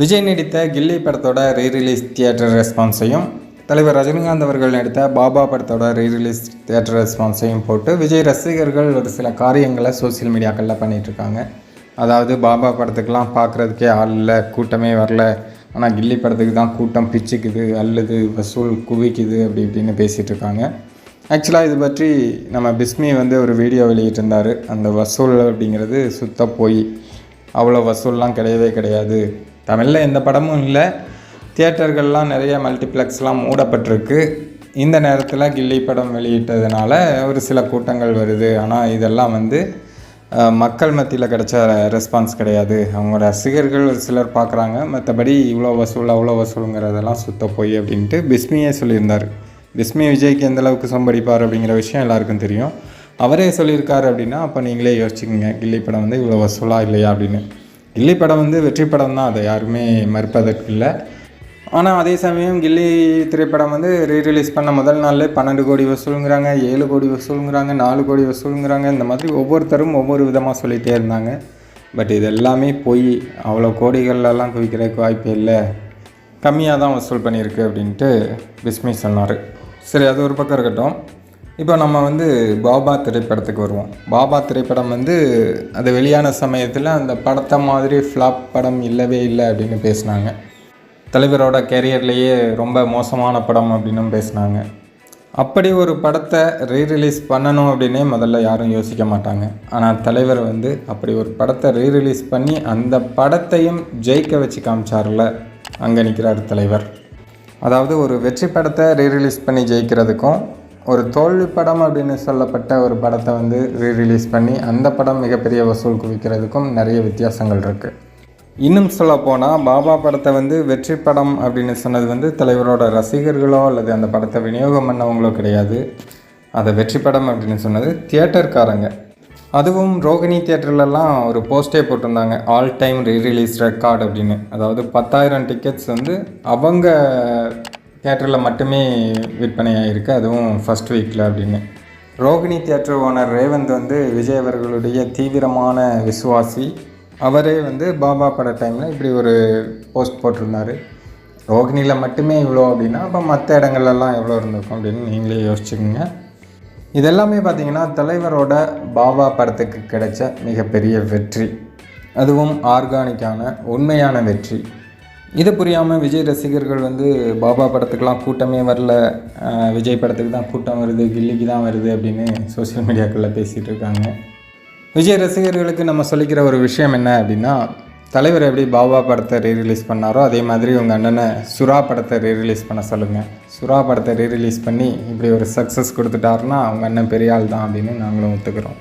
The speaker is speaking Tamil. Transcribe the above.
விஜய் நடித்த கில்லி படத்தோட ரீரிலீஸ் தியேட்டர் ரெஸ்பான்ஸையும் தலைவர் ரஜினிகாந்த் அவர்கள் நடித்த பாபா படத்தோட ரீரிலீஸ் தியேட்டர் ரெஸ்பான்ஸையும் போட்டு விஜய் ரசிகர்கள் ஒரு சில காரியங்களை சோஷியல் மீடியாக்களில் பண்ணிகிட்ருக்காங்க அதாவது பாபா படத்துக்கெலாம் பார்க்குறதுக்கே ஆள் இல்லை கூட்டமே வரல. ஆனால் கில்லி படத்துக்கு தான் கூட்டம் பிச்சுக்குது அல்லது வசூல் குவிக்குது அப்படி இப்படின்னு பேசிகிட்டு இருக்காங்க ஆக்சுவலாக இது பற்றி நம்ம பிஸ்மி வந்து ஒரு வீடியோ வெளியிட்டிருந்தார். அந்த வசூல் அப்படிங்கிறது சுத்த போய் அவ்வளோ வசூல்லாம் கிடையவே கிடையாது. தமிழில் எந்த படமும் இல்லை. தியேட்டர்கள்லாம் நிறைய மல்டிப்ளெக்ஸ்லாம் மூடப்பட்டிருக்கு. இந்த நேரத்தில் கில்லி படம் வெளியிட்டதுனால ஒரு சில கூட்டங்கள் வருது. ஆனால் இதெல்லாம் வந்து மக்கள் மத்தியில் கிடைச்ச ரெஸ்பான்ஸ் கிடையாது. அவங்க ரசிகர்கள் ஒரு சிலர் பார்க்குறாங்க மற்றபடி இவ்வளோ வசூல் அவ்வளோ வசூலுங்கிறதெல்லாம் சுத்த போய் அப்படின்ட்டு பிஸ்மியே சொல்லியிருந்தார். பிஸ்மி விஜய்க்கு எந்தளவுக்கு சம்படிப்பார் அப்படிங்கிற விஷயம் எல்லாருக்கும் தெரியும். அவரே சொல்லியிருக்காரு அப்படின்னா அப்போ நீங்களே யோசிச்சுக்கோங்க கில்லி படம் வந்து இவ்வளோ வசூலா இல்லையா அப்படின்னு. கில்லி படம் வந்து வெற்றி படம் தான் அதை யாருமே மறுப்பதற்கு இல்லை ஆனால் அதே சமயம் கில்லி திரைப்படம் வந்து ரீரிலீஸ் பண்ண முதல் நாளில் பன்னெண்டு கோடி வசூலுங்கிறாங்க ஏழு கோடி வசூலுங்கிறாங்க நாலு கோடி வசூலுங்கிறாங்க இந்த மாதிரி ஒவ்வொருத்தரும் ஒவ்வொரு விதமாக சொல்லிகிட்டே இருந்தாங்க. பட் இது எல்லாமே போய் அவ்வளோ கோடிகள்லாம் குவிக்கிறதுக்கு வாய்ப்பே இல்லை. கம்மியாக தான் வசூல் பண்ணியிருக்கு அப்படின்ட்டு பிஸ்மி சொன்னார். சரி அது ஒரு பக்கம் இருக்கட்டும். இப்போ நம்ம வந்து பாபா திரைப்படத்துக்கு வருவோம். பாபா திரைப்படம் வந்து அது வெளியான சமயத்தில் அந்த படத்தை மாதிரி ஃப்ளாப் படம் இல்லவே இல்லை அப்படின்னு பேசினாங்க. தலைவரோட கேரியர்லேயே ரொம்ப மோசமான படம் அப்படின்னும் பேசினாங்க. அப்படி ஒரு படத்தை ரீரிலீஸ் பண்ணணும் அப்படின்னே முதல்ல யாரும் யோசிக்க மாட்டாங்க. ஆனால் தலைவர் வந்து அப்படி ஒரு படத்தை ரீரிலீஸ் பண்ணி அந்த படத்தையும் ஜெயிக்க வச்சு காமிச்சார்ல. அங்கே நிற்கிறார் தலைவர். அதாவது ஒரு வெற்றி படத்தை ரீரிலீஸ் பண்ணி ஜெயிக்கிறதுக்கும் ஒரு தோல்வி படம் அப்படின்னு சொல்லப்பட்ட ஒரு படத்தை வந்து ரீரிலீஸ் பண்ணி அந்த படம் மிகப்பெரிய வசூல் குவிக்கிறதுக்கும் நிறைய வித்தியாசங்கள் இருக்குது இன்னும் சொல்ல போனால் பாபா படத்தை வந்து வெற்றி படம் அப்படின்னு சொன்னது வந்து தலைவரோட ரசிகர்களோ அல்லது அந்த படத்தை விநியோகம் பண்ணவங்களோ கிடையாது. அதை வெற்றி படம் அப்படின்னு சொன்னது தியேட்டர்காரங்க. அதுவும் ரோகிணி தியேட்டர்லலாம் ஒரு போஸ்டே போட்டிருந்தாங்க ஆல் டைம் ரீரிலீஸ் ரெக்கார்டு அப்படின்னு. அதாவது பத்தாயிரம் டிக்கெட்ஸ் வந்து அவங்க தியேட்டரில் மட்டுமே விற்பனை ஆகிருக்கு அதுவும் ஃபஸ்ட் வீக்கில் அப்படின்னு. ரோகிணி தேட்டர் ஓனர் ரேவந்த் வந்து விஜய் அவர்களுடைய தீவிரமான விசுவாசி. அவரே வந்து பாபா பட டைமில் இப்படி ஒரு போஸ்ட் போட்டிருந்தார். ரோகிணியில் மட்டுமே இவ்வளோ அப்படின்னா அப்போ மற்ற இடங்கள்லாம் எவ்வளோ இருந்திருக்கும் அப்படின்னு நீங்களே யோசிச்சுக்கோங்க. இதெல்லாமே பார்த்தீங்கன்னா தலைவரோட பாபா படத்துக்கு கிடைச்ச மிகப்பெரிய வெற்றி. அதுவும் ஆர்கானிக்கான உண்மையான வெற்றி. இது புரியாமல் விஜய் ரசிகர்கள் வந்து பாபா படத்துக்கெலாம் கூட்டமே வரல. விஜய் படத்துக்கு தான் கூட்டம் வருது கில்லிக்கு தான் வருது அப்படின்னு சோஷியல் மீடியாக்களில் பேசிகிட்டு இருக்காங்க. விஜய் ரசிகர்களுக்கு நம்ம சொல்லிக்கிற ஒரு விஷயம் என்ன அப்படின்னா தலைவர் எப்படி பாபா படத்தை ரீரிலீஸ் பண்ணாரோ அதே மாதிரி உங்கள் அண்ணனை சுறா படத்தை ரீரிலீஸ் பண்ண சொல்லுங்கள் சுறா படத்தை ரீரிலீஸ் பண்ணி இப்படி ஒரு சக்ஸஸ் கொடுத்துட்டாருன்னா அவங்க அண்ணன் பெரிய ஆள் தான் அப்படின்னு நாங்களும் ஒத்துக்கிறோம்.